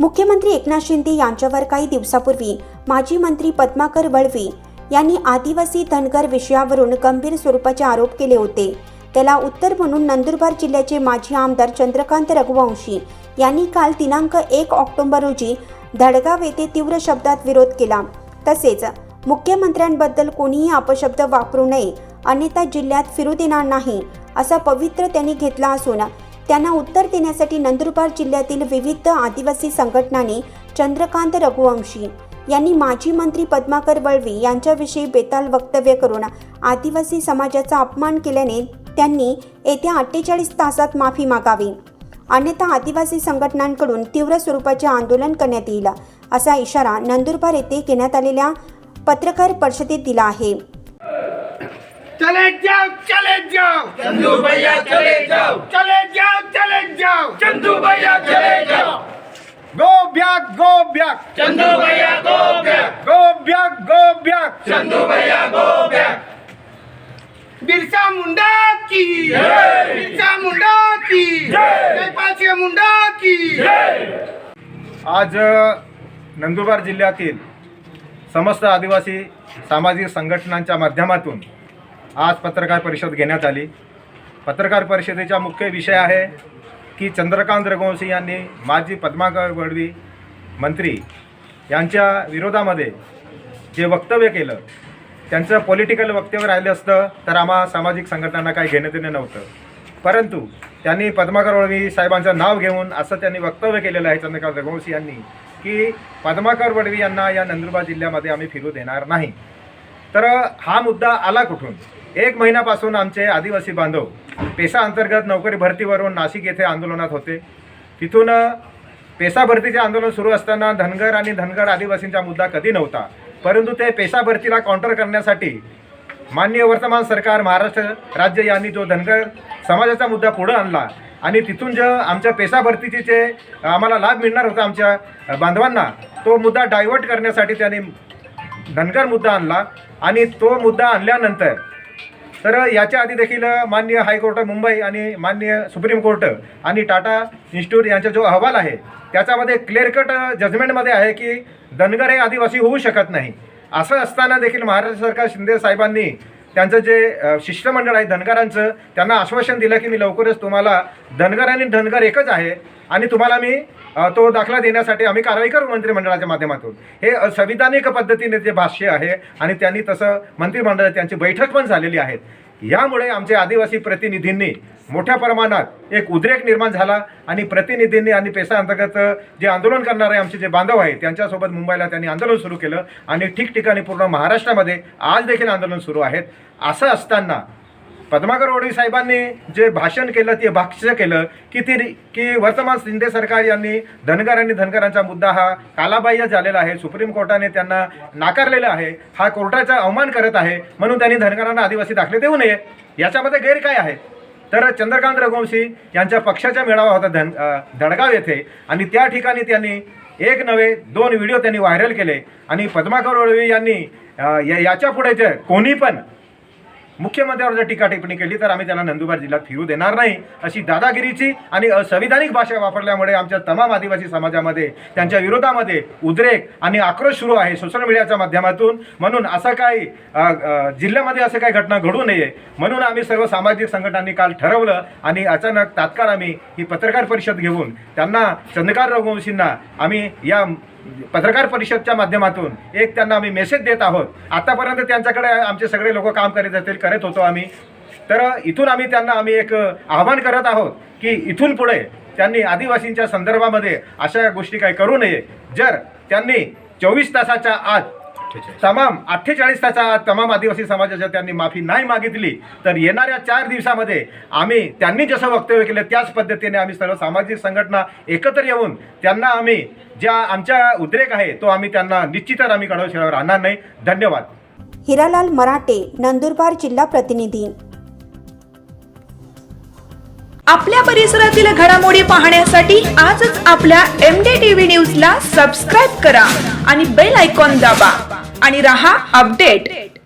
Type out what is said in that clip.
मुख्यमंत्री एकनाथ शिंदे यांच्यावर काही दिवसापूर्वी माजी मंत्री पद्माकर वळवी यांनी आदिवासी धनगर विषयावरून गंभीर स्वरूपाचे आरोप केले होते. त्याला उत्तर म्हणून नंदुरबार जिल्ह्याचे माजी आमदार चंद्रकांत रघुवंशी यांनी काल दिनांक एक ऑक्टोबर रोजी धडगाव येथे तीव्र शब्दात विरोध केला. तसेच मुख्यमंत्र्यांबद्दल कोणीही अपशब्द वापरू नये अन्यथा जिल्ह्यात फिरू देणार नाही असा पवित्र त्यांनी घेतला असून त्यांना उत्तर देण्यासाठी नंदुरबार जिल्ह्यातील विविध आदिवासी संघटनांनी चंद्रकांत रघुवंशी यांनी माजी मंत्री पद्माकर वळवी यांच्याविषयी बेताल वक्तव्य करून आदिवासी समाजाचा अपमान केल्याने त्यांनी येत्या अठ्ठेचाळीस तासात माफी मागावी. अन्यथा आदिवासी संघटनांकडून तीव्र स्वरूपाचे आंदोलन करण्यात येईल असा इशारा नंदुरबार येथे घेण्यात आलेल्या पत्रकार परिषदेत दिला आहे. चले जाओ चले जाओ चंदू भैया चले जाओ चले जाओ चले जाओ चंदू भैया चले जाओ। Go back go back Chandu भैया go back go back go back Chandu भैया गो बैक बिरसा मुंडा की! बिरसा मुंडा की। जय! जयपाल मुंडा की। आज नंदुरबार जिल्ह्यातील समस्त आदिवासी सामाजिक संघटनांच्या माध्यमातून आज पत्रकार परिषद घेण्यात आली. पत्रकार परिषदेचा मुख्य विषय आहे की चंद्रकांत रघुवंशी यांनी माजी पद्माकर वडवी मंत्री यांच्या विरोधामध्ये जे वक्तव्य केलं त्यांचं पॉलिटिकल वक्तव्य राहिलं असतं तर आम्हा सामाजिक संघटनांना काही घेणं देणं नव्हतं. परंतु त्यांनी पद्माकर वडवी साहेबांचं नाव घेऊन असं त्यांनी वक्तव्य केलेलं आहे चंद्रकांत रघुवंशी यांनी की पद्माकर वडवी यांना या नंदुरबार जिल्ह्यामध्ये आम्ही फिरू देणार नाही. तर हा मुद्दा आला कुठून? एक महिन्यापासून आमचे आदिवासी बांधव पेसा अंतर्गत नोकरी भरतीवरून नाशिक येथे आंदोलनात होते. तिथून अ, पेसा भरतीचे आंदोलन सुरू असताना धनगर आणि धनगर आदिवासींचा मुद्दा कधी नव्हता. परंतु ते पेसा भरतीला काउंटर करण्यासाठी माननीय वर्तमान सरकार महाराष्ट्र राज्य यांनी जो धनगर समाजाचा मुद्दा पुढं आणला आणि तिथून जे आमच्या पेसा भरतीचे जे आम्हाला लाभ मिळणार होता आमच्या बांधवांना तो मुद्दा डायव्हर्ट करण्यासाठी त्यांनी धनगर मुद्दा आणला आणि तो मुद्दा आणल्यानंतर तर याच्या आधी देखील मान्य हायकोर्ट मुंबई आणि मान्य सुप्रीम कोर्ट आणि टाटा इन्स्टिट्यूट यांचा जो अहवाल आहे त्याच्यामध्ये क्लिअर कट जजमेंटमध्ये आहे की धनगर हे आदिवासी होऊ शकत नाही. असं असताना देखील महाराष्ट्र सरकार शिंदे साहेबांनी त्यांचं जे शिष्टमंडळ आहे धनगरांचं त्यांना आश्वासन दिलं की मी लवकरच तुम्हाला धनगर आणि धनगर एकच आहे आणि तुम्हाला मी तो दाखला देण्यासाठी आम्ही कारवाई करू मंत्रिमंडळाच्या माध्यमातून. हे संविधानिक पद्धतीने जे भाष्य आहे आणि त्यांनी तसं मंत्रिमंडळात त्यांची बैठक पण झालेली आहे. यामुळे आमचे आदिवासी प्रतिनिधींनी मोठ्या प्रमाणात एक उद्रेक निर्माण झाला आणि प्रतिनिधींनी आणि पेशाअंतर्गत जे आंदोलन करणारे आमचे जे बांधव आहेत त्यांच्यासोबत मुंबईला त्यांनी आंदोलन सुरू केलं आणि ठिकठिकाणी पूर्ण महाराष्ट्रामध्ये आज देखील आंदोलन सुरू आहेत. असं असताना पद्माकर वडवी साहेबांनी जे भाषण केलं ते भाष्य केलं की ती की वर्तमान शिंदे सरकार यांनी धनगर आणि धनगरांचा मुद्दा हा कालाबाह्य झालेला आहे. सुप्रीम कोर्टाने त्यांना नाकारलेला आहे. हा कोर्टाचा अवमान करत आहे. म्हणून त्यांनी धनगरांना आदिवासी दाखले देऊ नये. याच्यामध्ये गैर काय आहे. तर चंद्रकांत रघुवंशी यांच्या पक्षाचा मेळावा होता धन धडगाव येथे. आणि त्या ठिकाणी त्यांनी एक नव्हे दोन व्हिडिओ त्यांनी व्हायरल केले. आणि पद्माकर ओळवी यांनी या- याच्यापुढे जे कोणी पण मुख्यमंत्र्यांवर जर टीका टिप्पणी केली तर आम्ही त्यांना नंदुरबार जिल्ह्यात फिरू देणार नाही. अशी दादागिरीची आणि असंविधानिक भाषा वापरल्यामुळे आमच्या तमाम आदिवासी समाजामध्ये त्यांच्या विरोधामध्ये उद्रेक आणि आक्रोश सुरू आहे सोशल मीडियाच्या माध्यमातून. म्हणून असं काही जिल्ह्यामध्ये असं काही घटना घडू नये. म्हणून आम्ही सर्व सामाजिक संघटनांनी काल ठरवलं आणि अचानक तात्काळ आम्ही ही पत्रकार परिषद घेऊन त्यांना चंद्रकांत रघुवंशींना आम्ही या पत्रकार परिषदच्या माध्यमातून एक त्यांना आम्ही मेसेज देत आहोत. आतापर्यंत त्यांच्याकडे आमचे सगळे लोक काम करीत असतील करत होतो आम्ही. तर इथून आम्ही त्यांना आम्ही एक आव्हान करत आहोत की इथून पुढे त्यांनी आदिवासींच्या संदर्भामध्ये अशा गोष्टी काही करू नये. जर त्यांनी चोवीस तासाच्या आत तमाम अठ्ठेचाळीस. तासा आत तमाम आदिवासी समाजाच्या त्यांनी माफी नाही मागितली तर येणाऱ्या चार दिवसामध्ये आम्ही त्यांनी जसं वक्तव्य केलं त्याच पद्धतीने आम्ही सर्व सामाजिक संघटना एकत्र येऊन त्यांना आम्ही ज्या आमच्या उद्रेक आहे तो आम्ही त्यांना निश्चितच आम्ही कडवशिरावर राहणार नाही. धन्यवाद. हिरालाल मराठे नंदुरबार जिल्हा प्रतिनिधी. आपल्या परिसरातील घडामोडी पाहण्यासाठी आजच आपल्या एम डी टीव्ही न्यूजला सबस्क्राईब करा आणि बेल आयकॉन दाबा. आणि रहा अपडेट.